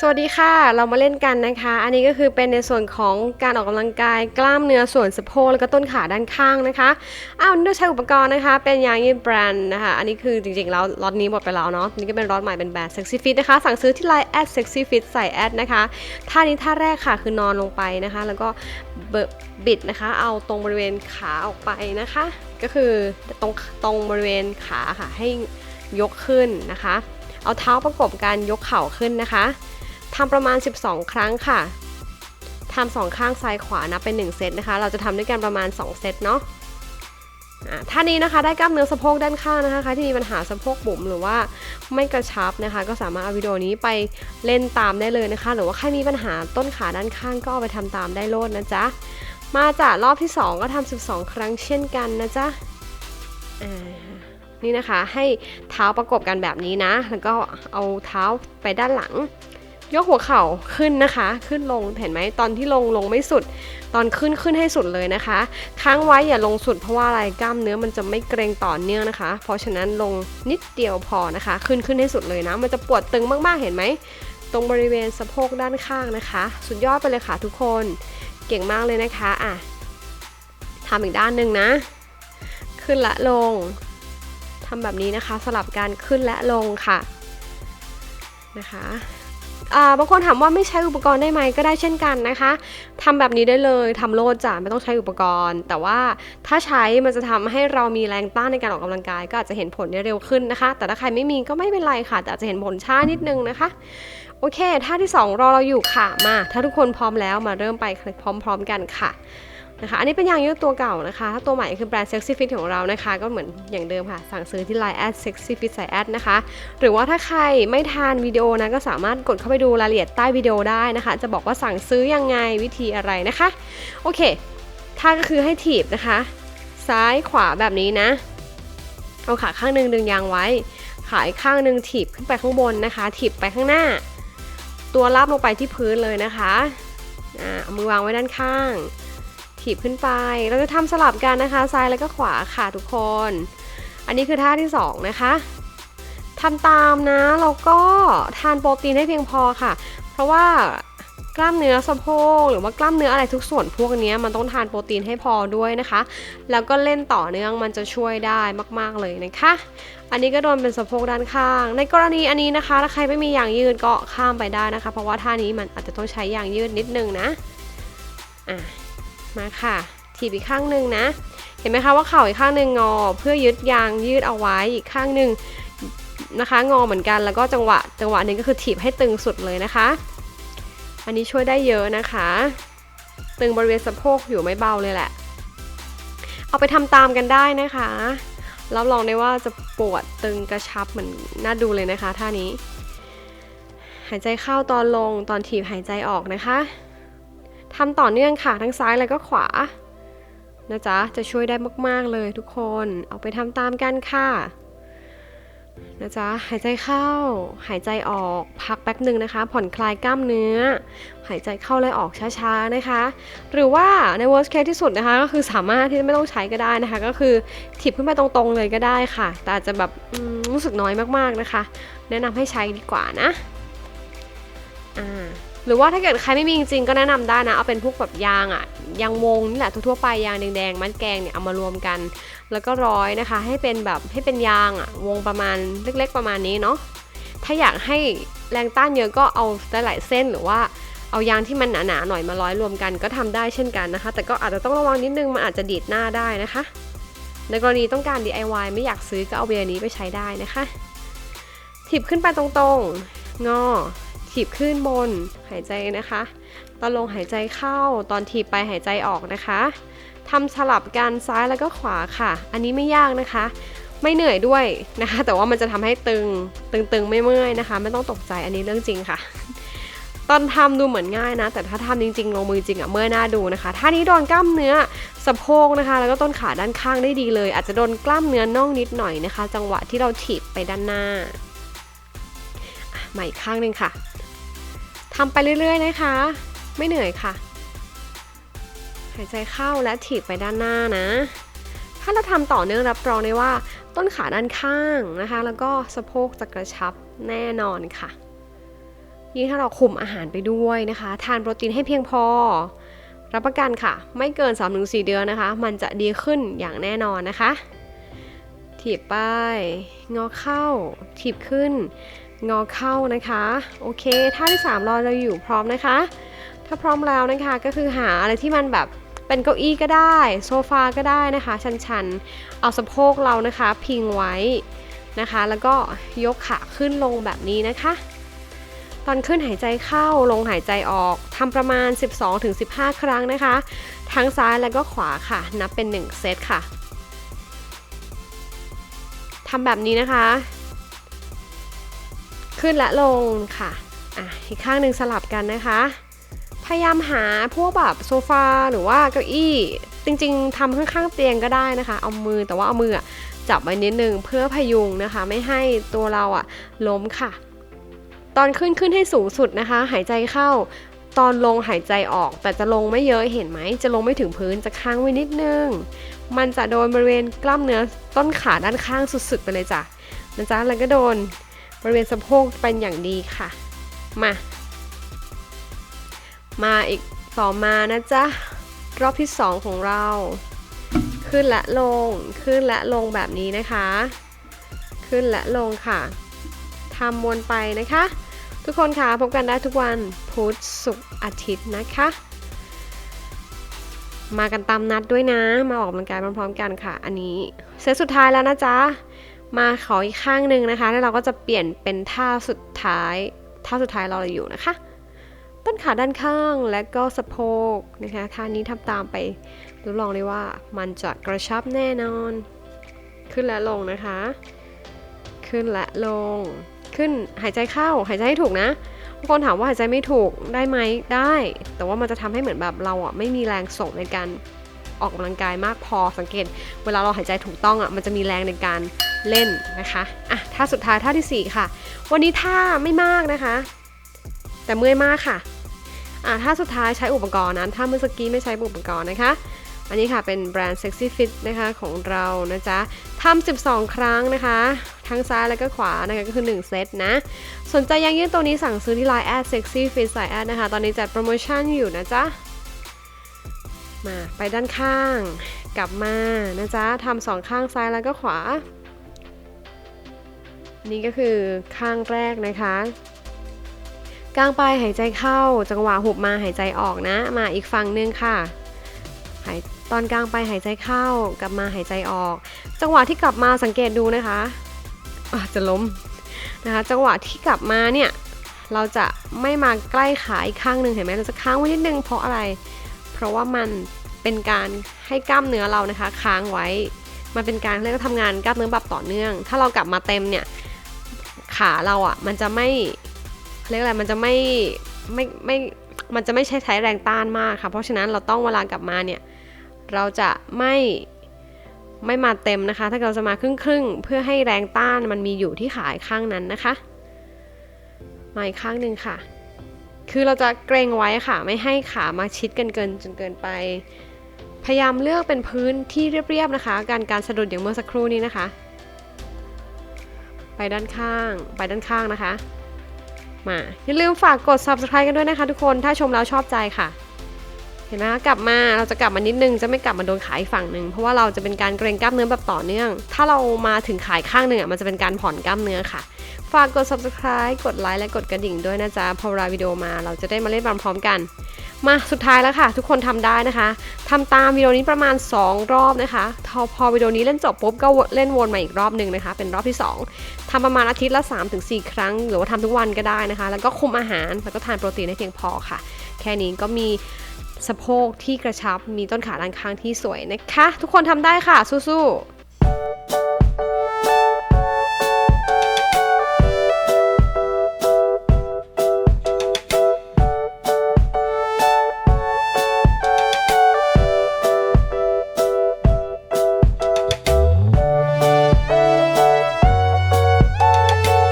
สวัสดีค่ะ เรามาเล่นกันนะคะ อันนี้ก็คือเป็นในส่วนของการออกกำลังกายกล้ามเนื้อส่วนสะโพกแล้วก็ต้นขาด้านข้างนะคะ อ้าวนี่เราใช้อุปกรณ์นะคะ เป็นยางยืดแบรนด์นะคะ อันนี้คือจริงๆแล้วล็อตนี้หมดไปแล้วเนาะ นี่ก็เป็นล็อตใหม่เป็นแบรนด์ Sexy Fit นะคะ สั่งซื้อที่ไลน์ at Sexy Fit ใส่แอดนะคะ ท่านี้ท่าแรกค่ะคือนอนลงไปนะคะ แล้วก็บิดบิดนะคะ เอาตรงบริเวณขาออกไปนะคะ ก็คือตรงตรงบริเวณขาค่ะให้ยกขึ้นนะคะ เอาเท้าประกบกันยกเข่าขึ้นนะคะ ทำประมาณ 12 ครั้งค่ะทำสองข้างซ้ายขวานับเป็น 1 เซตนะคะ เราจะทำด้วยกันประมาณ 2 เซตเนาะท่านี้นะคะได้กล้ามเนื้อสะโพกด้านข้างนะคะใครที่มีปัญหาสะโพกบุ๋มหรือว่าไม่กระชับนะคะ ก็สามารถเอาวิดีโอนี้ไปเล่นตามได้เลยนะคะ หรือว่าใครมีปัญหาต้นขาด้านข้างก็เอาไปทำตามได้โลดนะจ๊ะมาจากรอบที่ 2 ก็ทำ12 ครั้งเช่นกันนะจ๊ะนี่นะคะให้เท้าประกบกันแบบนี้นะ แล้วก็เอาเท้าไปด้านหลัง ยกหัวเข่าขึ้นนะคะ ขึ้นลงเห็นไหมตอนที่ลงลงไม่สุด ตอนขึ้นขึ้นให้สุดเลยนะคะ ค้างไว้อย่าลงสุดเพราะว่าอะไรกล้ามเนื้อมันจะไม่เกรงต่อเนื่องนะคะ เพราะฉะนั้นลงนิดเดียวพอนะคะ ขึ้นขึ้นให้สุดเลยนะ มันจะปวดตึงมากๆเห็นไหมตรงบริเวณสะโพกด้านข้างนะคะ สุดยอดไปเลยค่ะทุกคนเก่งมากเลยนะคะอะทำอีกด้านหนึ่งนะ ขึ้นและลงทำแบบนี้นะคะ สลับการขึ้นและลงค่ะนะคะ บางคนถามว่าไม่ใช้อุปกรณ์ได้ไหมก็ได้เช่นกันนะคะทำแบบนี้ได้เลยทำโลดจ้ะไม่ต้องใช้อุปกรณ์ แต่ว่าถ้าใช้มันจะทำให้เรามีแรงต้านในการออกกำลังกาย ก็อาจจะเห็นผลได้เร็วขึ้นนะคะ แต่ถ้าใครไม่มีก็ไม่เป็นไรค่ะ แต่อาจจะเห็นผลช้านิดนึงนะคะ โอเคท่าที่ 2 รอเราอยู่ค่ะมา ถ้าทุกคนพร้อมแล้วมาเริ่มไปพร้อม ๆ กันค่ะนะคะอันนี้เป็นยางยืดตัวเก่านะคะถ้าตัวใหม่คือแบรนด์ Sexy Fit ของเรานะคะ ก็เหมือนอย่างเดิมค่ะ สั่งซื้อที่ Line at Sexy Fit ใส่แอดนะคะ หรือว่าถ้าใครไม่ทานวิดีโอนะ ก็สามารถกดเข้าไปดูรายละเอียดใต้วิดีโอได้นะคะ จะบอกว่าสั่งซื้อยังไงวิธีอะไรนะคะ โอเคท่าก็คือให้ถีบนะคะ ซ้ายขวาแบบนี้นะ เอาขาข้างหนึ่งดึงยางไว้ ขาอีกข้างหนึ่งถีบขึ้นไปข้างบนนะคะ ถีบไปข้างหน้า ตัวราบลงไปที่พื้นเลยนะคะอ่าเอามือวางไว้ด้านข้าง ถีบขึ้นไป เราจะทำสลับกันนะคะ ซ้ายแล้วก็ขวาค่ะทุกคน อันนี้คือท่าที่สองนะคะทำตามนะ แล้วก็ทานโปรตีนให้เพียงพอค่ะ เพราะว่า กล้ามเนื้อสะโพกหรือว่ากล้ามเนื้ออะไรทุกส่วนพวกนี้มันต้องทานโปรตีนให้พอด้วยนะคะ แล้วก็เล่นต่อเนื่องมันจะช่วยได้มาก ๆเลยนะคะ อันนี้ก็โดนเป็นสะโพกด้านข้าง ในกรณีอันนี้นะคะถ้าใครไม่มียางยืดก็ข้ามไปได้นะคะ เพราะว่าท่านี้มันอาจจะต้องใช้ยางยืดนิดนึงนะอะมาค่ะถีบอีกข้างหนึ่งนะ เห็นไหมคะว่าเข่าอีกข้างหนึ่งงอ เพื่อยึดยางยืดเอาไว้อีกข้างหนึ่งนะคะ งอเหมือนกันแล้วก็จังหวะ จังหวะหนึ่งก็คือถีบให้ตึงสุดเลยนะคะ อันนี้ช่วยได้เยอะนะคะ ตึงบริเวณสะโพกอยู่ไม่เบาเลยแหละ เอาไปทำตามกันได้นะคะรับรองได้ว่าจะปวดตึงกระชับเหมือนน่าดูเลยนะคะท่านี้ หายใจเข้าตอนลงตอนถีบหายใจออกนะคะทำต่อเนื่องค่ะทั้งซ้ายแล้วก็ขวานะจ๊ะจะช่วยได้มาก ๆ เลยทุกคน เอาไปทำตามกันค่ะ นะจ๊ะหายใจเข้า หายใจออกพักแป๊บหนึ่งนะคะ ผ่อนคลายกล้ามเนื้อ หายใจเข้าและออกช้าๆนะคะ หรือว่าใน worst case ที่สุดนะคะ ก็คือสามารถที่ไม่ต้องใช้ก็ได้นะคะ ก็คือถีบขึ้นไปตรงๆเลยก็ได้ค่ะ แต่อาจจะแบบรู้สึกน้อยมากๆนะคะ แนะนำให้ใช้ดีกว่านะอ่าหรือว่าถ้าเกิดใครไม่มีจริงๆก็แนะนำได้นะ เอาเป็นพวกแบบยางอะยางวงนี่แหละทั่วๆไปยางแดงๆมัดแกงเนี่ยเอามารวมกัน แล้วก็ร้อยนะคะ ให้เป็นแบบให้เป็นยางอะวงประมาณเล็ก ๆ ประมาณนี้เนาะถ้าอยากให้แรงต้านเยอะก็เอาหลายๆเส้นหรือว่าเอายางที่มันหนาๆหน่อยมาร้อยรวมกันก็ทำได้เช่นกันนะคะ แต่ก็อาจจะต้องระวังนิดนึงมันอาจจะดีดหน้าได้นะคะ ในกรณีต้องการ DIY ไม่อยากซื้อก็เอาเบียร์นี้ไปใช้ได้นะคะ ถีบขึ้นไปตรงๆ งอ ถีบขึ้นบน หายใจนะคะ ตอนลงหายใจเข้าตอนถีบไปหายใจออกนะคะ ทำสลับกันซ้ายแล้วก็ขวาค่ะ อันนี้ไม่ยากนะคะ ไม่เหนื่อยด้วยนะคะ แต่ว่ามันจะทำให้ตึงตึงๆไม่เมื่อยนะคะ ไม่ต้องตกใจอันนี้เรื่องจริงค่ะ ตอนทำดูเหมือนง่ายนะ แต่ถ้าทำจริงๆลงมือจริงอะเมื่อยหน้าดูนะคะท่านี้โดนกล้ามเนื้อสะโพกนะคะ แล้วก็ต้นขาด้านข้างได้ดีเลย อาจจะโดนกล้ามเนื้อน่องนิดหน่อยนะคะ จังหวะที่เราถีบไปด้านหน้าใหม่ข้างหนึ่งค่ะทำไปเรื่อยๆนะคะ ไม่เหนื่อยค่ะ หายใจเข้าและถีบไปด้านหน้านะ ถ้าเราทำต่อเนื่องรับรองได้ว่า ต้นขาด้านข้างนะคะ แล้วก็สะโพกจะกระชับแน่นอนค่ะ ยิ่งถ้าเราคุมอาหารไปด้วยนะคะ ทานโปรตีนให้เพียงพอ รับประกันค่ะ ไม่เกิน 3-4 เดือนนะคะ มันจะดีขึ้นอย่างแน่นอนนะคะถีบไปงอเข้า ถีบขึ้น งอเข้านะคะ โอเคท่าที่3รอเราอยู่พร้อมนะคะ ถ้าพร้อมแล้วนะคะก็คือหาอะไรที่มันแบบ เป็นเก้าอี้ก็ได้ โซฟาก็ได้นะคะ ชันๆ เอาสะโพกเรานะคะ พิงไว้นะคะ แล้วก็ยกขาขึ้นลงแบบนี้นะคะ ตอนขึ้นหายใจเข้าลงหายใจออกทำประมาณ 12-15 ครั้งนะคะ ทั้งซ้ายและก็ขวาค่ะ นับเป็น 1 เซตค่ะทำแบบนี้นะคะ ขึ้นและลงค่ะอะอีกข้างหนึ่งสลับกันนะคะ พยายามหาพวกแบบโซฟาหรือว่าเก้าอี้ จริงๆทำข้างๆเตียงก็ได้นะคะ เอามือแต่ว่าเอามือจับไว้นิดนึงเพื่อพยุงนะคะ ไม่ให้ตัวเราอะล้มค่ะ ตอนขึ้นขึ้นให้สูงสุดนะคะ หายใจเข้าตอนลงหายใจออกแต่จะลงไม่เยอะเห็นไหม จะลงไม่ถึงพื้นจะค้างไว้นิดนึง มันจะโดนบริเวณกล้ามเนื้อต้นขาด้านข้างสุดๆไปเลยจ้ะนะจ๊ะแล้วก็โดนบริเวณสะโพกเป็นอย่างดีค่ะ มา มาอีกต่อมานะจ๊ะ รอบที่ 2 ของเรา ขึ้นและลงขึ้นและลงแบบนี้นะคะ ขึ้นและลงค่ะทำวนไปนะคะ ทุกคนค่ะพบกันได้ทุกวันพุธศุกร์อาทิตย์นะคะ มากันตามนัดด้วยนะ มาออกกำลังกายพร้อมๆกันค่ะ อันนี้เซตสุดท้ายแล้วนะจ๊ะมาขออีกข้างหนึ่งนะคะ แล้วเราก็จะเปลี่ยนเป็นท่าสุดท้าย ท่าสุดท้ายเราอยู่นะคะ ต้นขาด้านข้างและก็สะโพกนะคะท่านี้ทำตามไปรับรองเลยว่ามันจะกระชับแน่นอน ขึ้นและลงนะคะ ขึ้นและลง ขึ้นหายใจเข้าหายใจให้ถูกนะบางคนถามว่าหายใจไม่ถูกได้ไหมได้ แต่ว่ามันจะทำให้เหมือนแบบเราอะไม่มีแรงส่งในการออกกำลังกายมากพอสังเกต เวลาเราหายใจถูกต้องอะมันจะมีแรงในการเล่นนะคะอะท่าสุดท้ายท่าที่สี่ค่ะ วันนี้ท่าไม่มากนะคะ แต่เมื่อยมากค่ะ อ่าถ้าสุดท้ายใช้อุปกรณ์นั้น ถ้าเมื่อสกี้ไม่ใช้อุปกรณ์นะคะ อันนี้ค่ะเป็นแบรนด์ Sexy Fit นะคะของเรานะจ๊ะทำ12 ครั้งนะคะ ทั้งซ้ายแล้วก็ขวานะคะก็คือ 1 เซตนะ สนใจยังยืดตัวนี้สั่งซื้อที่ Line แอด Sexy Fit ใส่แอดนะคะ ตอนนี้จัดโปรโมชั่นอยู่นะจ๊ะมาไปด้านข้างกลับมานะจ๊ะทำสองข้างซ้ายแล้วก็ขวา นี่ก็คือข้างแรกนะคะ กลางปลายหายใจเข้า จังหวะหุบมาหายใจออกนะ มาอีกฝั่งหนึงค่ะหายตอนกลางไปหายใจเข้ากลับมาหายใจออก จังหวะที่กลับมาสังเกตดูนะคะอาจะล้มนะคะ จังหวะที่กลับมาเนี่ยเราจะไม่มาใกล้ขาอีกข้างหนึ่งเห็นไหมเราจะค้างไว้นิดนึงเพราะอะไร เพราะว่ามันเป็นการให้กล้ามเนื้อเรานะคะ ค้างไว้ มันเป็นการเรียกว่าทำงานกล้ามเนื้อแบบต่อเนื่อง ถ้าเรากลับมาเต็มเนี่ยขาเราอะ่ะมันจะไม่ เรียกอะไรมันจะไม่ไม่ไม่มันจะไม่ใช้ใช้แรงต้านมากค่ะ เพราะฉะนั้นเราต้องเวลากลับมาเนี่ยเราจะไม่ไม่มาเต็มนะคะ ถ้าเราจะมาครึ่งครึ่งๆเพื่อให้แรงต้านมันมีอยู่ที่ขาอีกข้างนั้นนะคะมาอีกข้างหนึ่งค่ะ คือเราจะเกรงไว้ค่ะ ไม่ให้ขามาชิดกันเกินจนเกินไป พยายามเลือกเป็นพื้นที่เรียบๆนะคะ การการสะดุดอย่างเมื่อสักครู่นี้นะคะ ไปด้านข้าง ไปด้านข้างนะคะ มา อย่าลืมฝากกด subscribe กันด้วยนะคะทุกคนถ้าชมแล้วชอบใจค่ะ เห็นไหมคะกลับมาเราจะกลับมานิดนึงจะไม่กลับมาโดนขายฝั่งหนึ่งเพราะว่าเราจะเป็นการเกรงกล้ามเนื้อแบบต่อเนื่อง ถ้าเรามาถึงขายข้างหนึ่งอะมันจะเป็นการผ่อนกล้ามเนื้อค่ะ ฝากกด subscribe กดไลค์และกดกระดิ่งด้วยนะจ๊ะพอเวลาวิดีโอมาเราจะได้มาเล่นพร้อมกัน มาสุดท้ายแล้วค่ะ ทุกคนทำได้นะคะทำตามวิดีโอนี้ประมาณ 2 รอบนะคะพอพอวิดีโอนี้เล่นจบปุ๊บก็เล่นวนมาอีกรอบหนึ่งนะคะ เป็นรอบที่ 2ทำประมาณอาทิตย์ละ 3-4 ครั้ง หรือว่าทำทุกวันก็ได้นะคะ แล้วก็คุมอาหารแล้วก็ทานโปรตีนให้เพียงพอค่ะ แค่นี้ก็มีสะโพกที่กระชับมีต้นขาด้านข้างที่สวยนะคะ ทุกคนทำได้ค่ะสู้ๆ